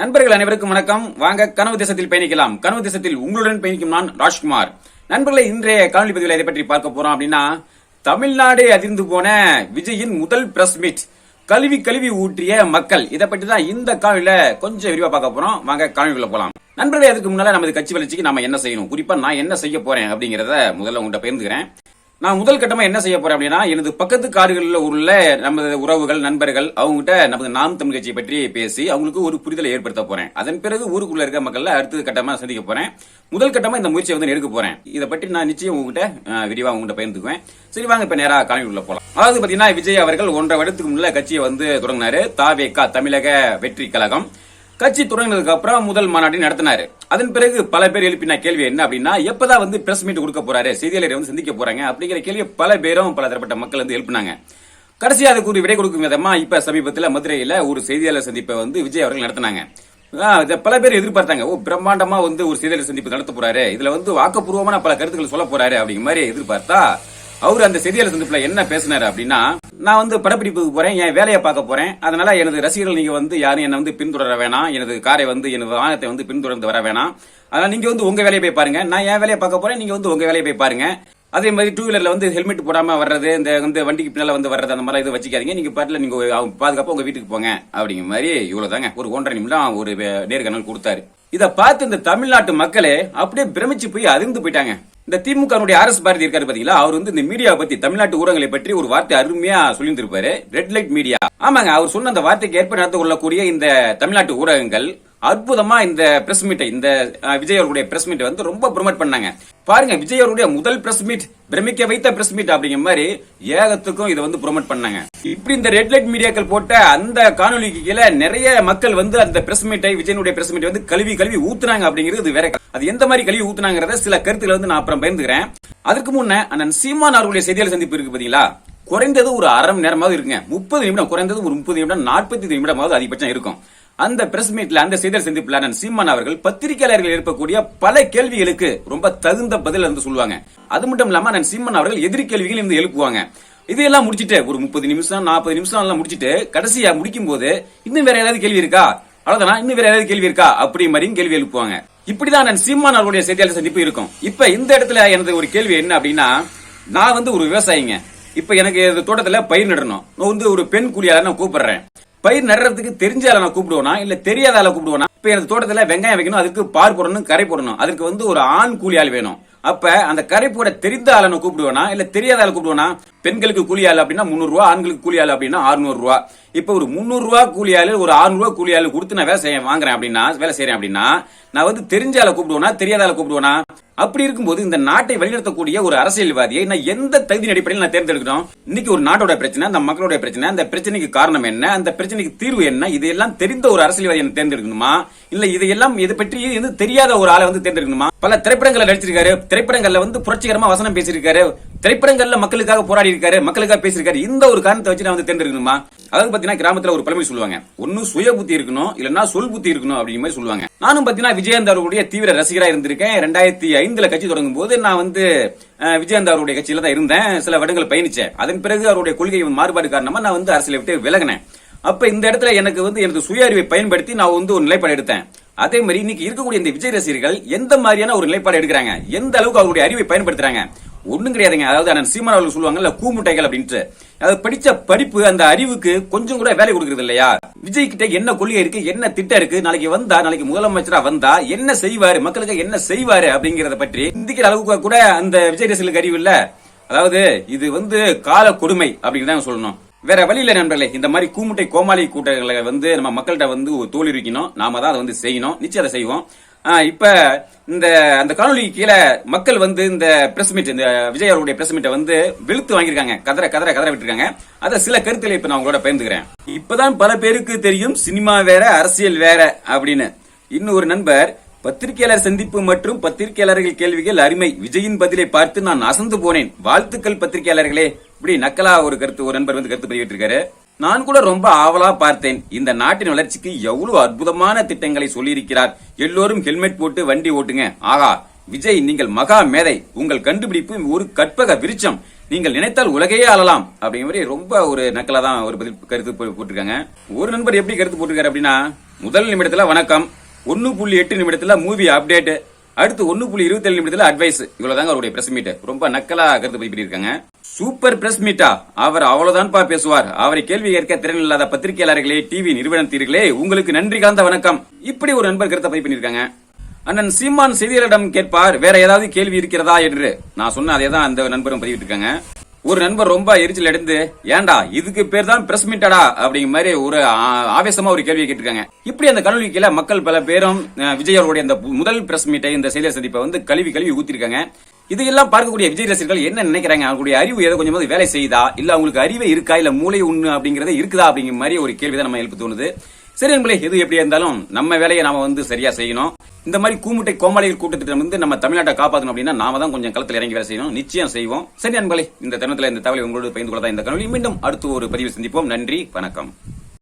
நண்பர்கள் அனைவருக்கும் வணக்கம். வாங்க கனவு தேசத்தில் பயணிக்கலாம். கனவு தேசத்தில் உங்களுடன் பயணிக்கும் நான் ராஜ்குமார். நண்பர்களை இன்றைய காணொலி பதிவில் இதை பற்றி பார்க்க போறோம் அப்படின்னா தமிழ்நாடே அதிர்ந்து போன விஜயின் முதல் பிரஸ் மீட் கல்வி கல்வி ஊற்றிய மக்கள். இதை பற்றி தான் இந்த காணொலியில கொஞ்சம் விரிவா பார்க்க போறோம். வாங்க காணொலிக்குள்ள போலாம். நண்பர்களே அதுக்கு முன்னால நமது கட்சி வளர்ச்சிக்கு நம்ம என்ன செய்யணும்? குறிப்பா நான் என்ன செய்ய போறேன் அப்படிங்கறத முதல்ல உங்கள்கிட்ட பகிர்ந்துக்கிறேன். நான் முதல் கட்டமா என்ன செய்ய போறேன் அப்படின்னா எனது பக்கத்து காடுகளில் உள்ள நமது உறவுகள் நண்பர்கள் அவங்ககிட்ட நமது நாம் தமிழ் கட்சியை பற்றி பேசி அவங்களுக்கு ஒரு புரிதலை ஏற்படுத்த போறேன். அதன் பிறகு ஊருக்குள்ள இருக்க மக்கள் அடுத்த கட்டமா சந்திக்க போறேன். முதல் கட்டமா இந்த முயற்சியை வந்து எடுக்க போறேன். இதை பற்றி நான் நிச்சயம் உங்ககிட்ட விரிவாக உங்ககிட்ட பகிர்ந்துக்குவேன். சரி வாங்க இப்ப நேராக காலையில் உள்ள போலாம். அதாவது பாத்தீங்கன்னா விஜய் அவர்கள் ஒன்றரை வருடத்துக்கு முன்ன கட்சியை வந்து தொடங்கினாரு. தாவேகா தமிழக வெற்றி கழகம். கட்சி தொடங்கினதுக்கு அப்புறம் முதல் மாநாட்டை நடத்தினாரு. அதன் பிறகு பல பேர் எழுப்பின கேள்வி என்ன அப்படின்னா எப்பதான் வந்து பிரஸ் மீட் கொடுக்க போறாரு? செய்தியாளரை வந்து சந்திக்க போறாங்க? அப்படிங்கிற கேள்வி பல பேரும் பல தரப்பட்ட மக்கள் வந்து எழுப்பினாங்க. கடைசி அதுக்கு ஒரு விடை கொடுக்கும் விதமா இப்ப சமீபத்தில் மதுரையில ஒரு செய்தியாளர் சந்திப்பை வந்து விஜய் அவர்கள் நடத்தினாங்க. பல பேர் எதிர்பார்த்தாங்க. ஓ பிரம்மாண்டமா வந்து ஒரு செய்தியாளர் சந்திப்பு நடத்த போறாரு. இதுல வந்து வாக்கப்பூர்வமான பல கருத்துக்கள் சொல்ல போறாரு அப்படிங்கிற மாதிரி எதிர்பார்த்தா அவர் அந்த செய்தியாளர் சந்திப்புல என்ன பேசினாரு அப்படின்னா நான் வந்து படப்பிடிப்புக்கு போறேன் என் வேலையை பார்க்க போறேன். அதனால எனது ரசிகர்கள் நீங்க வந்து யாரும் என்ன வந்து பின்தொடர வேணாம். எனது காரை வந்து எனது வாகனத்தை வந்து பின்தொடர்ந்து வர வேணாம். அதனால நீங்க வந்து உங்க வேலையை போய் பாருங்க. நான் என் வேலையை பார்க்க போறேன் நீங்க வந்து உங்க வேலையை போய் பாருங்க. அதே மாதிரி டூ வீலர்ல வந்து ஹெல்மெட் போடாம வர்றது இந்த வந்து வண்டிக்கு பின்னால வந்து வர்றது அந்த மாதிரி இது வச்சுக்காதீங்க. நீங்க பாட்டில் நீங்க பாதுகாப்பா உங்க வீட்டுக்கு போங்க. அப்படிங்கிற மாதிரி இவ்வளவுதாங்க. ஒரு ஒன்றரை நிமிடம் ஒரு நேர்காணல் கொடுத்தாரு. இதை பார்த்து இந்த தமிழ்நாட்டு மக்களே அப்படியே பிரமிச்சு போய் அதிர்ந்து போயிட்டாங்க. இந்த திமுக ஆர் எஸ் பாரதி இருக்காரு பாத்தீங்களா? அவர் வந்து இந்த மீடியாவை பத்தி தமிழ்நாட்டு ஊடகங்களை பற்றி ஒரு வார்த்தை அருமையா சொல்லியிருந்திருப்பாரு. ரெட் லைட் மீடியா ஆமாங்க அவர் சொன்ன அந்த வார்த்தைக்கு ஏற்ப நடந்து கொள்ளக்கூடிய இந்த தமிழ்நாட்டு ஊடகங்கள் அற்புதமா இந்த பிரஸ் மீட்டை இந்த விஜய் அவர்களுடைய பிரஸ் மீட்டை வந்து ரொம்ப ப்ரொமோட் பண்ணாங்க. பாருங்க விஜய் அவருடைய முதல் பிரஸ் மீட் பிரமிக்க வைத்த பிரஸ் மீட் அப்படிங்கிற மாதிரி ஏகத்துக்கும் இதை வந்து ப்ரொமோட் பண்ணாங்க. இப்படி இந்த ரெட் லைட் மீடியாக்கள் போட்ட அந்த காணொலிக்கு கீழே நிறைய மக்கள் வந்து அந்த பிரஸ் மீட்டை விஜயனுடைய பிரஸ் மீட்டை வந்து கழுவி கழுவி ஊத்துறாங்க அப்படிங்கிறது வேற அது எந்த மாதிரி கழிவு ஊத்துனாங்கிறத சில கருத்துக்களை வந்து நான் அப்புறம் பயந்துக்கிறேன் அதுக்கு முன்ன அண்ணன் சீமான் அவர்களுடைய செய்தியாளர் சந்திப்பு இருக்கு பாத்தீங்களா? குறைந்தது ஒரு அரை மணி நேரமாவது இருக்குங்க. முப்பது நிமிடம் குறைந்தது ஒரு முப்பது நிமிடம் நாற்பத்தி நிமிடமாவது அதிகபட்சம் இருக்கும். அந்த பிரஸ் மீட்ல அந்த செய்தியாளர் சந்திப்புல அண்ணன் சீமான் அவர்கள் பத்திரிகையாளர்கள் எழுப்பக்கூடிய பல கேள்விகளுக்கு ரொம்ப தகுந்த பதில் வந்து சொல்லுவாங்க. அது மட்டும் இல்லாம அண்ணன் சீமான் அவர்கள் எதிர்கேள்விகள் இருந்து எழுப்புவாங்க. இதையெல்லாம் முடிச்சிட்டு ஒரு முப்பது நிமிஷம் நாற்பது நிமிஷம் எல்லாம் முடிச்சிட்டு கடைசியா முடிக்கும் போது இன்னும் வேற ஏதாவது கேள்வி இருக்கா? அவ்வளவுதானா? இன்னும் வேற ஏதாவது கேள்வி இருக்கா? அப்படி மாதிரியும் கேள்வி எழுப்புவாங்க. இப்படிதான் நான் சீமான் அவர்களுடைய செய்தியாளர் சந்திப்பு இருக்கும். இப்ப இந்த இடத்துல எனது ஒரு கேள்வி என்ன அப்படின்னா நான் வந்து ஒரு விவசாயிங்க. இப்ப எனக்கு தோட்டத்துல பயிர் நடணும். நான் வந்து ஒரு பெண் கூலியாளர் நான் கூப்பிடுறேன். பயிர் நடுறதுக்கு தெரிஞ்ச ஆளை நான் கூப்பிடுவேனா? இல்ல தெரியாத ஆளை கூப்பிடுவேனா? இப்ப எனக்கு தோட்டத்துல வெங்காயம் வைக்கணும் அதுக்கு பார் போடணும் கரை போடணும். அதுக்கு வந்து ஒரு ஆண் கூலி ஆள் வேணும். அப்ப அந்த கரை போட தெரிந்த ஆளை நான் கூப்பிடுவேனா? இல்ல தெரியாத ஆளை கூப்பிடுவேனா? பெண்களுக்கு கூலி ஆள் அப்படின்னா முந்நூறு ரூபா ஆண்களுக்கு கூலி அப்படின்னா 600 ரூபா இப்ப ஒரு முந்நூறு ரூபா கூலி ஆளு ஒரு 600 ரூபா கூலி ஆளு கொடுத்து நான் வேலை செய்ய வாங்குறேன் அப்படின்னா வேலை செய்யறேன் அப்படின்னா நான் வந்து தெரிஞ்ச ஆளை கூப்பிடுவேனா தெரியாத ஆளை கூப்பிடுவேனா? அப்படி இருக்கும்போது இந்த நாட்டை வழிநடத்தக்கூடிய ஒரு அரசியல்வாதியை நான் எந்த தகுதி அடிப்படையில் நான் தேர்ந்தெடுக்கிறோம் இன்னைக்கு ஒரு நாட்டோட பிரச்சனை அந்த மக்களோட பிரச்சனை அந்த பிரச்சனைக்கு காரணம் என்ன அந்த பிரச்சனைக்கு தீர்வு என்ன இதையெல்லாம் தெரிந்த ஒரு அரசியல்வாதியை தேர்ந்தெடுக்கணுமா? இல்ல இதையெல்லாம் இது பற்றி வந்து தெரியாத ஒரு ஆளை வந்து தேர்ந்தெடுக்கணுமா? பல திரைப்படங்களை நடிச்சிருக்காரு திரைப்படங்கள்ல வந்து புரட்சிகரமா வசனம் பேசியிருக்காரு திரைப்படங்கள்ல மக்களுக்காக போராடி இருக்காரு மக்களுக்காக பேசியிருக்காரு. இந்த ஒரு காரணத்தை வச்சு நான் வந்து தேர்ந்தெடுக்கணுமா? அதாவது பாத்தீங்கன்னா கிராமத்துல ஒரு பழமை சொல்லுவாங்க. ஒன்னும் சுய புத்தி இருக்கணும் இல்லன்னா சொல் புத்தி இருக்கணும் அப்படிங்கிற மாதிரி சொல்லுவாங்க. நானும் பாத்தீங்கன்னா விஜயகாந்த் அவருடைய தீவிர ரசிகரா இருந்திருக்கேன். ரெண்டாயிரத்தி ஐந்துல கட்சி தொடங்கும் போது நான் வந்து அஹ், விஜயகாந்த் அவருடைய கட்சியில தான் இருந்தேன். சில வருடங்கள் பயணிச்சேன். அதன் பிறகு அவருடைய கொள்கை மாறுபாடு காரணமா நான் வந்து அரசியலை விட்டு விலகினேன். அப்ப இந்த இடத்துல எனக்கு வந்து எனது சுய அறிவை பயன்படுத்தி நான் வந்து ஒரு நிலைப்பாடு எடுத்தேன். அதே மாதிரி இன்னைக்கு இருக்கக்கூடிய இந்த விஜய் ரசிகர்கள் எந்த மாதிரியான ஒரு நிலைப்பாடு எடுக்கிறாங்க? எந்த அளவுக்கு அவருடைய அறிவை பயன்படுத்துறாங்க? ஒண்ணும் கிடையாதுங்க. அதாவது அண்ணன் சீமான் அவர்கள் சொல்லுவாங்கல்ல கூமுட்டைகள் அப்படின்ட்டு. அது படிச்ச படிப்பு அந்த அறிவுக்கு கொஞ்சம் கூட வேலை கொடுக்கறது இல்லையா? விஜய் கிட்ட என்ன கொள்கை இருக்கு என்ன திட்டம் இருக்கு நாளைக்கு வந்தா நாளைக்கு முதலமைச்சரா வந்தா என்ன செய்வாரு மக்களுக்கு என்ன செய்வாரு அப்படிங்கறத பற்றி சிந்திக்கிற அளவுக்கு கூட அந்த விஜய் ரசிகளுக்கு அறிவு இல்ல. அதாவது இது வந்து கால கொடுமை அப்படின்னு தான் சொல்லணும். வேற வழியில நண்பர்களே. இந்த மாதிரி கூமுட்டை கோமாளி கூட்டங்களை வந்து நம்ம மக்கள்கிட்ட வந்து தோல்விக்கணும் தோல் இருக்கணும் நாம தான் அதை வந்து செய்யணும். நிச்சயம் அதை செய்வோம். இப்ப இந்த அந்த காணொலி கீழே மக்கள் வந்து இந்த பிரஸ் மீட் இந்த விஜய் அவருடைய பிரஸ் மீட்டை வந்து வெளுத்து வாங்கியிருக்காங்க. கதற கதற கதற விட்டுருக்காங்க. அதை சில கருத்துல இப்ப நான் உங்களோட பகிர்ந்துக்கிறேன். இப்பதான் பல பேருக்கு தெரியும் சினிமா வேற அரசியல் வேற அப்படின்னு. இன்னும் ஒரு நண்பர் பத்திரிகையாளர் சந்திப்பு மற்றும் பத்திரிகையாளர்கள் கேள்விகள் அருமை. விஜயின் பதிலை பார்த்து நான் அசந்து போனேன். வாழ்த்துக்கள் பத்திரிகையாளர்களே. இப்படி நக்கலா ஒரு கருத்து ஒரு நண்பர் வந்து கருத்து பதிவிட்டிருக்காரு. நான் கூட ரொம்ப ஆவலா பார்த்தேன். இந்த நாட்டின் வளர்ச்சிக்கு எவ்வளவு அற்புதமான திட்டங்களை சொல்லியிருக்கிறார். எல்லோரும் ஹெல்மெட் போட்டு வண்டி ஓட்டுங்க. ஆகா விஜய் நீங்கள் மகா மேதை. உங்கள் கண்டுபிடிப்பு ஒரு கற்பக விருச்சம் நீங்கள் நினைத்தால் உலகையே ஆளலாம். அப்படிங்கிற மாதிரி ரொம்ப ஒரு நக்கலா தான் ஒரு பதில் கருத்து போ- போட்டிருக்காங்க. ஒரு நண்பர் எப்படி கருத்து போட்டிருக்காரு அப்படின்னா முதல் நிமிடத்துல வணக்கம் ஒன்னு புள்ளி எட்டு நிமிடத்துல மூவி அப்டேட் அடுத்து ஒன்னு புள்ளி இருபத்தி ஏழு நிமிடத்துல அட்வைஸ் இவ்வளவுதாங்க அவருடைய பிரஸ் மீட் ரொம்ப நக்கலா கருத்து பதிவு இருக்காங்க சூப்பர் பிரஸ் மீட்டா அவர் அவ்வளவுதான்ப்பா பேசுவார். அவரை கேள்வி கேட்க திறன் இல்லாத பத்திரிகையாளர்களே டிவி நிறுவனத்தீர்களே உங்களுக்கு நன்றி காந்த வணக்கம். இப்படி ஒரு நண்பர் கருத்தை பதிவு பண்ணியிருக்காங்க. அண்ணன் சீமான் செய்தியாளரிடம் கேட்பார் வேற ஏதாவது கேள்வி இருக்கிறதா என்று. நான் சொன்ன அதே தான் அந்த நண்பரும் பதிவிட்டிருக்காங்க. ஒரு நண்பர் ரொம்ப எரிச்சல் அடைந்து ஏன்டா இதுக்கு பேர் தான் பிரஸ் மீட்டடா அப்படிங்கிற மாதிரி ஒரு ஆவேசமா ஒரு கேள்வியை கேட்டிருக்காங்க. இப்படி அந்த கல்வி மக்கள் பல பேரும் விஜய் அவருடைய அந்த முதல் பிரஸ் மீட்டை இந்த செய்தியாளர் சந்திப்பை வந்து கழுவி கல்வி ஊத்திருக்காங்க. இதையெல்லாம் பார்க்கக்கூடிய விஜய் ரசிகர்கள் என்ன நினைக்கிறாங்க? அவங்களுடைய அறிவு ஏதோ கொஞ்சமாவது வேலை செய்யுதா? இல்ல அவங்களுக்கு அறிவே இருக்கா? இல்ல மூளை உண்ணு அப்படிங்கறது இருக்குதா? அப்படிங்கிற மாதிரி ஒரு கேள்வி தான் நம்ம எழுப்பு தோணுது. சரி நண்பர்களே எது எப்படி இருந்தாலும் நம்ம வேலையை நாம வந்து சரியா செய்யணும். இந்த மாதிரி கூமுட்டை கோமாளிகள் கூட்டத்திட்டம் வந்து நம்ம தமிழ்நாட்டை காப்பாற்றணும் அப்படின்னா நாம தான் கொஞ்சம் களத்தில் இறங்கி வேலை செய்யணும். நிச்சயம் செய்வோம். சரி நண்பர்களே இந்த தருணத்தில் இந்த தகவலை உங்களோடு பகிர்ந்து கொள்ளதான் இந்த கனவு மீண்டும் அடுத்து ஒரு பதிவு சந்திப்போம். நன்றி வணக்கம்.